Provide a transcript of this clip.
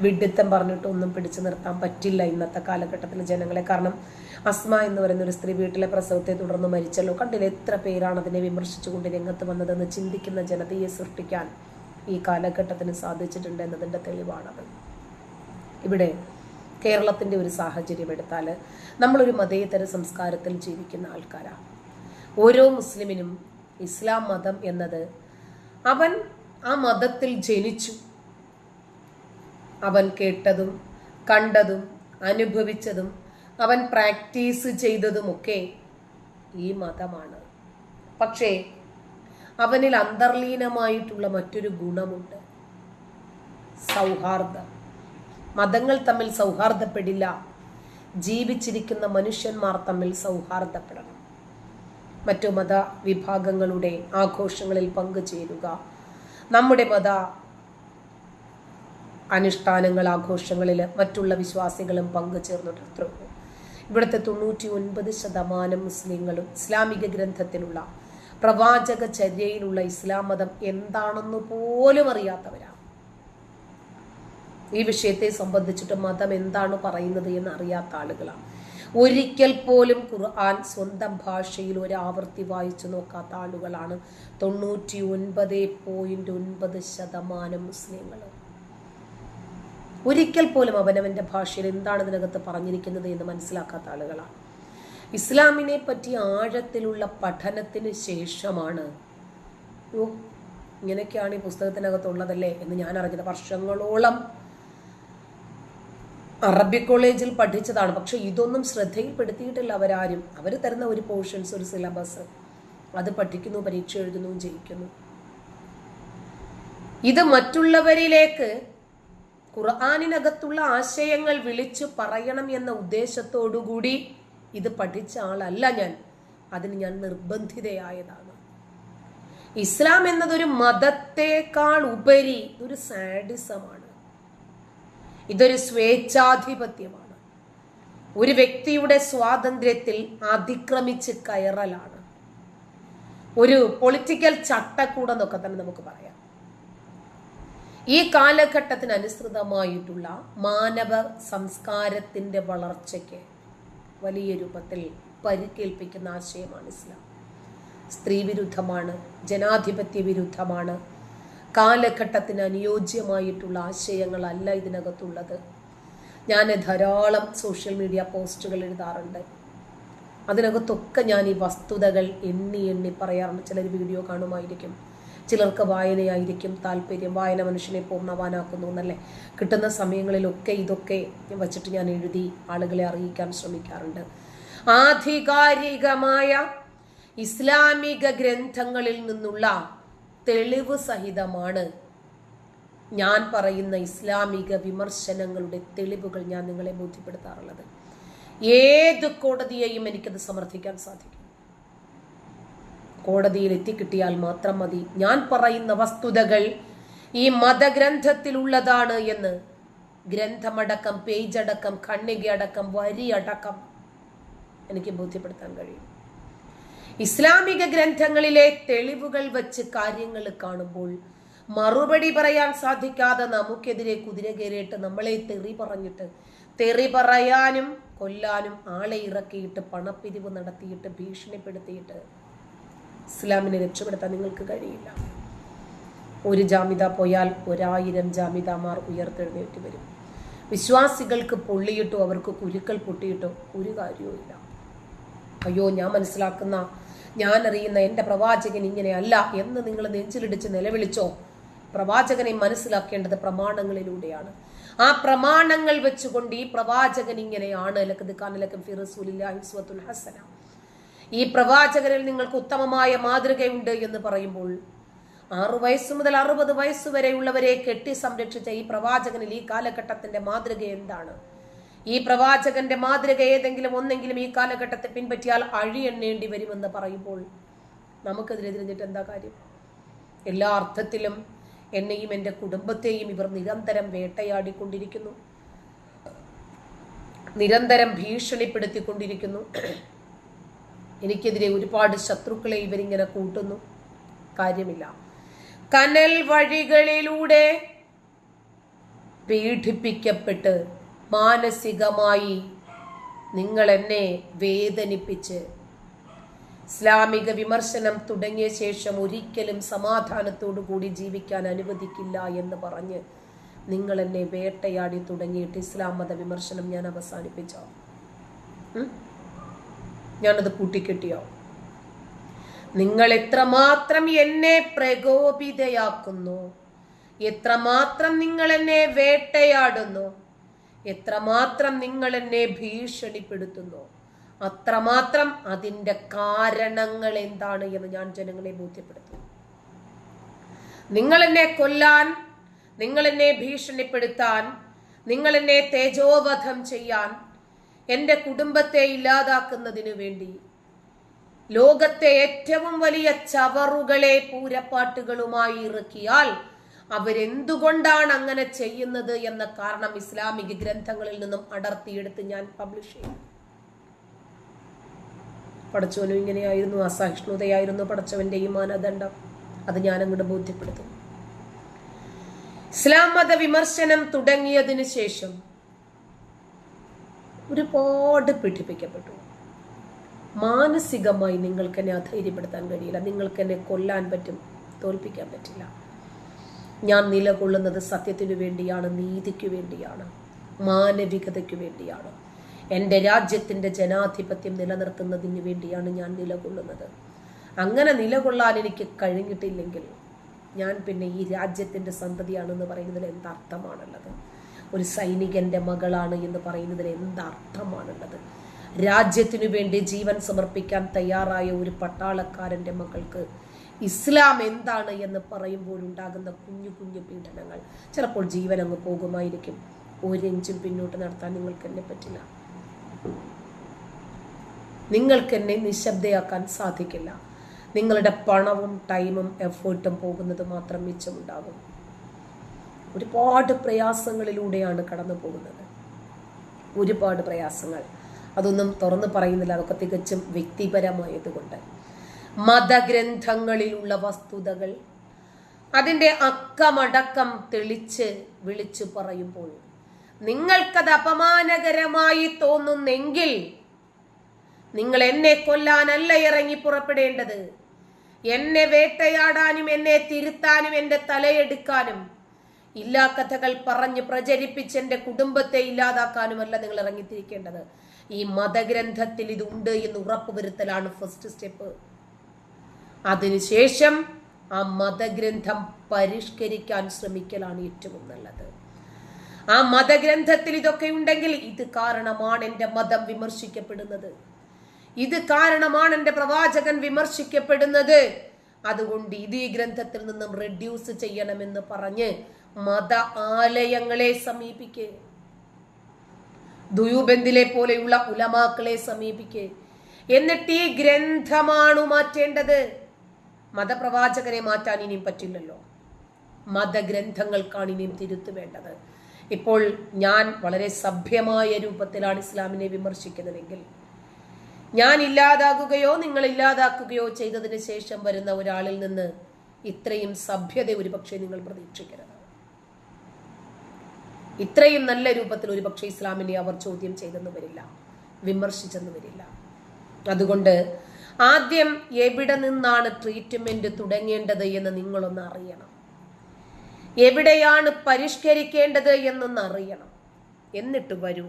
വിഡിത്തം പറഞ്ഞിട്ട് ഒന്നും പിടിച്ചു നിർത്താൻ പറ്റില്ല ഇന്നത്തെ കാലഘട്ടത്തിൽ ജനങ്ങളെ. കാരണം അസ്മ എന്ന് പറയുന്ന ഒരു സ്ത്രീ വീട്ടിലെ പ്രസവത്തെ തുടർന്ന് മരിച്ചല്ലോ. കണ്ടില്ല എത്ര പേരാണ് അതിനെ വിമർശിച്ചുകൊണ്ട് രംഗത്ത് വന്നതെന്ന് ചിന്തിക്കുന്ന ജനതയെ സൃഷ്ടിക്കാൻ ഈ കാലഘട്ടത്തിന് സാധിച്ചിട്ടുണ്ട് എന്നതിന്റെ തെളിവാണത്. ഇവിടെ കേരളത്തിന്റെ ഒരു സാഹചര്യം എടുത്താൽ നമ്മളൊരു മതേതര സംസ്കാരത്തിൽ ജീവിക്കുന്ന ആൾക്കാരാണ് ഓരോ മുസ്ലിമിനും ഇസ്ലാം മതം എന്നത് അവൻ ആ മതത്തിൽ ജനിച്ചു. അവൻ കേട്ടതും കണ്ടതും അനുഭവിച്ചതും അവൻ പ്രാക്ടീസ് ചെയ്തതുമൊക്കെ ഈ മതമാണ്. പക്ഷേ അവനിൽ അന്തർലീനമായിട്ടുള്ള മറ്റൊരു ഗുണമുണ്ട്. സൗഹാർദ്ദം. മതങ്ങൾ തമ്മിൽ സൗഹാർദ്ദപ്പെടില്ല. ജീവിച്ചിരിക്കുന്ന മനുഷ്യന്മാർ തമ്മിൽ സൗഹാർദ്ദപ്പെടണം. മറ്റു മത വിഭാഗങ്ങളുടെ ആഘോഷങ്ങളിൽ പങ്കുചേരുക. നമ്മുടെ മത അനുഷ്ഠാനങ്ങൾ ആഘോഷങ്ങളിൽ മറ്റുള്ള വിശ്വാസികളും പങ്കുചേർന്നിട്ട് ഇവിടുത്തെ തൊണ്ണൂറ്റി ഒൻപത് ശതമാനം മുസ്ലിങ്ങളും ഇസ്ലാമിക ഗ്രന്ഥത്തിലുള്ള പ്രവാചക ചര്യയിലുള്ള ഇസ്ലാം മതം എന്താണെന്ന് പോലും അറിയാത്തവരാണ്. ഈ വിഷയത്തെ സംബന്ധിച്ചിട്ട് മതം എന്താണ് പറയുന്നത് എന്ന് അറിയാത്ത ആളുകളാണ്. ഒരിക്കൽ പോലും ഖുർആൻ സ്വന്തം ഭാഷയിൽ ഒരു ആവർത്തി വായിച്ചു നോക്കാത്ത ആളുകളാണ് തൊണ്ണൂറ്റി ഒൻപത് പോയിന്റ് ഒൻപത് ശതമാനം മുസ്ലിങ്ങൾ ഒരിക്കൽ പോലും അവനവന്റെ ഭാഷയിൽ എന്താണ് ഇതിനകത്ത് പറഞ്ഞിരിക്കുന്നത് എന്ന് മനസ്സിലാക്കാത്ത ആളുകളാണ് ഇസ്ലാമിനെ പറ്റി ആഴത്തിലുള്ള പഠനത്തിന് ശേഷമാണ് ഓ ഇങ്ങനെയൊക്കെയാണ് ഈ പുസ്തകത്തിനകത്തുള്ളതല്ലേ എന്ന് ഞാൻ അറിഞ്ഞത്. വർഷങ്ങളോളം അറബി കോളേജിൽ പഠിച്ചതാണ്. പക്ഷെ ഇതൊന്നും ശ്രദ്ധയിൽപ്പെടുത്തിയിട്ടില്ല അവരാരും. അവർ തരുന്ന ഒരു പോർഷൻസ് ഒരു സിലബസ് അത് പഠിക്കുന്നു പരീക്ഷ എഴുതുന്നു ജയിക്കുന്നു. ഇത് മറ്റുള്ളവരിലേക്ക് ഖുർആാനിനകത്തുള്ള ആശയങ്ങൾ വിളിച്ചു പറയണം എന്ന ഉദ്ദേശത്തോടുകൂടി ഇത് പഠിച്ച ആളല്ല ഞാൻ. അതിന് ഞാൻ നിർബന്ധിതയായതാണ്. ഇസ്ലാം എന്നതൊരു മതത്തെക്കാൾ ഉപരി ഒരു സാഡിസമാണ്. ഇതൊരു സ്വേച്ഛാധിപത്യമാണ്. ഒരു വ്യക്തിയുടെ സ്വാതന്ത്ര്യത്തിൽ അതിക്രമിച്ച് കയറലാണ്. ഒരു പൊളിറ്റിക്കൽ ചട്ടക്കൂടം എന്നൊക്കെ തന്നെ നമുക്ക് പറയാം. ഈ കാലഘട്ടത്തിന് അനുസൃതമായിട്ടുള്ള മാനവ സംസ്കാരത്തിന്റെ വളർച്ചയ്ക്ക് വലിയ രൂപത്തിൽ പരിക്കേൽപ്പിക്കുന്ന ആശയമാണ് ഇസ്ലാം. സ്ത്രീ വിരുദ്ധമാണ് ജനാധിപത്യ വിരുദ്ധമാണ്. കാലഘട്ടത്തിന് അനുയോജ്യമായിട്ടുള്ള ആശയങ്ങളല്ല ഇതിനകത്തുള്ളത്. ഞാൻ ധാരാളം സോഷ്യൽ മീഡിയ പോസ്റ്റുകൾ എഴുതാറുണ്ട്. അതിനകത്തൊക്കെ ഞാൻ ഈ വസ്തുതകൾ എണ്ണി എണ്ണി പറയാറുണ്ട്. ചിലർ വീഡിയോ കാണുമായിരിക്കും. ചിലർക്ക് വായനയായിരിക്കും താല്പര്യം. വായന മനുഷ്യനെ പൂർണവാനാക്കുന്നു എന്നല്ലേ? കിട്ടുന്ന സമയങ്ങളിലൊക്കെ ഇതൊക്കെ വച്ചിട്ട് ഞാൻ എഴുതി ആളുകളെ അറിയിക്കാൻ ശ്രമിക്കാറുണ്ട്. ആധികാരികമായ ഇസ്ലാമിക ഗ്രന്ഥങ്ങളിൽ നിന്നുള്ള തെളിവ് സഹിതമാണ് ഞാൻ പറയുന്ന ഇസ്ലാമിക വിമർശനങ്ങളുടെ തെളിവുകൾ ഞാൻ നിങ്ങളെ ബോധ്യപ്പെടുത്താറുള്ളത്. ഏത് കോടതിയെയും എനിക്കത് സമർത്ഥിക്കാൻ സാധിക്കും. കോടതിയിൽ എത്തിക്കിട്ടിയാൽ മാത്രം മതി. ഞാൻ പറയുന്ന വസ്തുതകൾ ഈ മതഗ്രന്ഥത്തിലുള്ളതാണ് എന്ന്. ഗ്രന്ഥമടക്കം പേജടക്കം വരി അടക്കം എനിക്ക് ബോധ്യപ്പെടുത്താൻ കഴിയും. ഇസ്ലാമിക ഗ്രന്ഥങ്ങളിലെ തെളിവുകൾ വച്ച് കാര്യങ്ങൾ കാണുമ്പോൾ മറുപടി പറയാൻ സാധിക്കാതെ നമുക്കെതിരെ കുതിര കയറിയിട്ട് നമ്മളെ തെറി പറഞ്ഞിട്ട് തെറി പറയാനും കൊല്ലാനും ആളെ ഇറക്കിയിട്ട് പണപ്പിരിവ് നടത്തിയിട്ട് ഭീഷണിപ്പെടുത്തിയിട്ട് ഇസ്ലാമിനെ രക്ഷപ്പെടുത്താൻ നിങ്ങൾക്ക് കഴിയില്ല. ഒരു ജാമിത പോയാൽ ഒരായിരം ജാമിതാമാർ ഉയർത്തെഴുന്നേറ്റ് വരും. വിശ്വാസികൾക്ക് പൊള്ളിയിട്ടോ അവർക്ക് കുരുക്കൾ പൊട്ടിയിട്ടോ ഒരു കാര്യവും ഇല്ല. അയ്യോ ഞാൻ മനസ്സിലാക്കുന്ന ഞാൻ അറിയുന്ന എന്റെ പ്രവാചകൻ ഇങ്ങനെയല്ല എന്ന് നിങ്ങൾ നെഞ്ചിലിടിച്ച് നിലവിളിച്ചോ? പ്രവാചകനെ മനസ്സിലാക്കേണ്ടത് പ്രമാണങ്ങളിലൂടെയാണ്. ആ പ്രമാണങ്ങൾ വെച്ചുകൊണ്ട് ഈ പ്രവാചകൻ ഇങ്ങനെയാണ്. ലക്കത് കാനലക്കം ഫി റസൂലില്ലാഹി ഉസ്വത്തുൻ ഹസന. ഈ പ്രവാചകരിൽ നിങ്ങൾക്ക് ഉത്തമമായ മാതൃകയുണ്ട് എന്ന് പറയുമ്പോൾ ആറു വയസ്സ് മുതൽ അറുപത് വയസ്സ് വരെയുള്ളവരെ കെട്ടി സംരക്ഷിച്ച ഈ പ്രവാചകനിൽ ഈ കാലഘട്ടത്തിന്റെ മാതൃക എന്താണ്? ഈ പ്രവാചകന്റെ മാതൃക ഏതെങ്കിലും ഒന്നെങ്കിലും ഈ കാലഘട്ടത്തെ പിൻപറ്റിയാൽ അഴിയെണ്ണേണ്ടി വരുമെന്ന് പറയുമ്പോൾ നമുക്കതിനെ തിരിഞ്ഞിട്ട് എന്താ കാര്യം? എല്ലാ അർത്ഥത്തിലും എന്നെയും എന്റെ കുടുംബത്തെയും ഇവർ നിരന്തരം വേട്ടയാടിക്കൊണ്ടിരിക്കുന്നു. നിരന്തരം ഭീഷണിപ്പെടുത്തിക്കൊണ്ടിരിക്കുന്നു. എനിക്കെതിരെ ഒരുപാട് ശത്രുക്കളെ ഇവരിങ്ങനെ കൂട്ടുന്നു. കാര്യമില്ല. കനൽ വഴികളിലൂടെ പീഡിപ്പിക്കപ്പെട്ട് മാനസികമായി നിങ്ങൾ എന്നെ വേദനിപ്പിച്ച് ഇസ്ലാമിക വിമർശനം തുടങ്ങിയ ശേഷം ഒരിക്കലും സമാധാനത്തോടു കൂടി ജീവിക്കാൻ അനുവദിക്കില്ല എന്ന് പറഞ്ഞ് നിങ്ങൾ എന്നെ വേട്ടയാടി തുടങ്ങിയിട്ട് ഇസ്ലാം മത വിമർശനം ഞാൻ അവസാനിപ്പിച്ചോ? ഞാനത് കൂട്ടിക്കെട്ടിയോ നിങ്ങൾ എത്രമാത്രം എന്നെ പ്രകോപിതയാക്കുന്നു? എത്രമാത്രം നിങ്ങൾ എന്നെ വേട്ടയാടുന്നു? എത്രമാത്രം നിങ്ങൾ എന്നെ ഭീഷണിപ്പെടുത്തുന്നു? അത്രമാത്രം അതിന്റെ കാരണങ്ങൾ എന്താണ് എന്ന് ഞാൻ ജനങ്ങളെ ബോധ്യപ്പെടുത്തുന്നു. നിങ്ങൾ എന്നെ കൊല്ലാൻ നിങ്ങൾ എന്നെ ഭീഷണിപ്പെടുത്താൻ നിങ്ങൾ എന്നെ തേജോവധം ചെയ്യാൻ എന്റെ കുടുംബത്തെ ഇല്ലാതാക്കുന്നതിനു വേണ്ടി. ലോകത്തെ ഏറ്റവും വലിയ ചവറുകളെ പൂരപ്പാട്ടുകളുമായി ഇറക്കിയാൽ അവരെന്തുകൊണ്ടാണ് അങ്ങനെ ചെയ്യുന്നത് എന്ന കാരണം ഇസ്ലാമിക ഗ്രന്ഥങ്ങളിൽ നിന്നും അടർത്തിയെടുത്ത് ഞാൻ പബ്ലിഷ് ചെയ്യും പടച്ചവനും ഇങ്ങനെയായിരുന്നു. അസഹിഷ്ണുതയായിരുന്നു പടച്ചവന്റെ ഈ മാനദണ്ഡം. അത് ഞാൻ അങ്ങോട്ട് ബോധ്യപ്പെടുത്തും ഇസ്ലാം മത വിമർശനം തുടങ്ങിയതിനു ശേഷം ഒരുപാട് പീഡിപ്പിക്കപ്പെട്ടു. മാനസികമായി നിങ്ങൾക്ക് എന്നെ അധൈര്യപ്പെടുത്താൻ കഴിയില്ല. നിങ്ങൾക്ക് എന്നെ കൊല്ലാൻ പറ്റും. തോൽപ്പിക്കാൻ പറ്റില്ല. ഞാൻ നിലകൊള്ളുന്നത് സത്യത്തിനു വേണ്ടിയാണ് നീതിക്ക് വേണ്ടിയാണ് മാനവികതയ്ക്ക് വേണ്ടിയാണ്. എന്റെ രാജ്യത്തിന്റെ ജനാധിപത്യം നിലനിർത്തുന്നതിന് വേണ്ടിയാണ് ഞാൻ നിലകൊള്ളുന്നത്. അങ്ങനെ നിലകൊള്ളാൻ എനിക്ക് കഴിഞ്ഞിട്ടില്ലെങ്കിൽ ഞാൻ പിന്നെ ഈ രാജ്യത്തിന്റെ സന്തതിയാണെന്ന് പറയുന്നതിൽ എന്തർത്ഥമാണുള്ളത്? ഒരു സൈനികന്റെ മകളാണ് എന്ന് പറയുന്നതിൽ എന്തർത്ഥമാണുള്ളത് രാജ്യത്തിനു വേണ്ടി ജീവൻ സമർപ്പിക്കാൻ തയ്യാറായ ഒരു പട്ടാളക്കാരന്റെ മകൾക്ക് ഇസ്ലാം എന്താണ് എന്ന് പറയുമ്പോൾ ഉണ്ടാകുന്ന കുഞ്ഞു കുഞ്ഞു പീഡനങ്ങൾ. ചിലപ്പോൾ ജീവൻ അങ്ങ് പോകുമായിരിക്കും. ഒരിഞ്ചും പിന്നോട്ട് നടത്താൻ നിങ്ങൾക്ക് എന്നെ പറ്റില്ല. നിങ്ങൾക്ക് എന്നെ നിശബ്ദയാക്കാൻ സാധിക്കില്ല. നിങ്ങളുടെ പണവും ടൈമും എഫേർട്ടും പോകുന്നത് മാത്രം മിച്ചമുണ്ടാകും. ഒരുപാട് പ്രയാസങ്ങളിലൂടെയാണ് കടന്നു പോകുന്നത്. ഒരുപാട് പ്രയാസങ്ങൾ. അതൊന്നും തുറന്നു പറയുന്നില്ല. അതൊക്കെ തികച്ചും വ്യക്തിപരമായതുകൊണ്ട്. മതഗ്രന്ഥങ്ങളിലുള്ള വസ്തുതകൾ അതിന്റെ അക്കമടക്കം തെളിച്ച് വിളിച്ചു പറയുമ്പോൾ നിങ്ങൾക്കത് അപമാനകരമായി തോന്നുന്നെങ്കിൽ നിങ്ങൾ എന്നെ കൊല്ലാനല്ല ഇറങ്ങി പുറപ്പെടേണ്ടത്. എന്നെ വേട്ടയാടാനും എന്നെ തിരുത്താനും എന്റെ തലയെടുക്കാനും ഇല്ലാ കഥകൾ പറഞ്ഞ് പ്രചരിപ്പിച്ച് എന്റെ കുടുംബത്തെ ഇല്ലാതാക്കാനുമല്ല നിങ്ങൾ ഇറങ്ങിത്തിരിക്കേണ്ടത്. ഈ മതഗ്രന്ഥത്തിൽ ഇതുണ്ട് എന്ന് ഉറപ്പ് വരുത്തലാണ് ഫസ്റ്റ് സ്റ്റെപ്പ് അതിനുശേഷം ആ മതഗ്രന്ഥം പരിഷ്കരിക്കാൻ ശ്രമിക്കലാണ് ഏറ്റവും നല്ലത്. ആ മതഗ്രന്ഥത്തിൽ ഇതൊക്കെ ഉണ്ടെങ്കിൽ ഇത് കാരണമാണ് എന്റെ മതം വിമർശിക്കപ്പെടുന്നത്. ഇത് കാരണമാണ് എന്റെ പ്രവാചകൻ വിമർശിക്കപ്പെടുന്നത്. അതുകൊണ്ട് ഇത് ഈ ഗ്രന്ഥത്തിൽ നിന്നും റെഡ്യൂസ് ചെയ്യണമെന്ന് പറഞ്ഞ് മത ആലയങ്ങളെ സമീപിക്കേ. ദുയൂബന്ദിലെ പോലെയുള്ള ഉലമാക്കളെ സമീപിക്കേ. എന്നിട്ട് ഈ ഗ്രന്ഥമാണു മാറ്റേണ്ടത്. മതപ്രവാചകരെ മാറ്റാൻ ഇനിയും പറ്റില്ലല്ലോ. മതഗ്രന്ഥങ്ങൾക്കാണ് ഇനിയും തിരുത്തു വേണ്ടത്. ഇപ്പോൾ ഞാൻ വളരെ സഭ്യമായ രൂപത്തിലാണ് ഇസ്ലാമിനെ വിമർശിക്കുന്നതെങ്കിൽ ഞാൻ ഇല്ലാതാകുകയോ നിങ്ങൾ ഇല്ലാതാക്കുകയോ ചെയ്തതിന് ശേഷം വരുന്ന ഒരാളിൽ നിന്ന് ഇത്രയും സഭ്യത ഒരുപക്ഷെ നിങ്ങൾ പ്രതീക്ഷിക്കരുത്. ഇത്രയും നല്ല രൂപത്തിൽ ഒരുപക്ഷെ ഇസ്ലാമിനെ അവർ ചോദ്യം ചെയ്തെന്ന് വരില്ല വിമർശിച്ചെന്ന് വരില്ല. അതുകൊണ്ട് ആദ്യം എവിടെ നിന്നാണ് ട്രീറ്റ്മെന്റ് തുടങ്ങേണ്ടത് എന്ന് നിങ്ങളൊന്ന് അറിയണം. എവിടെയാണ് പരിഷ്കരിക്കേണ്ടത് എന്നൊന്ന് അറിയണം. എന്നിട്ട് വരൂ.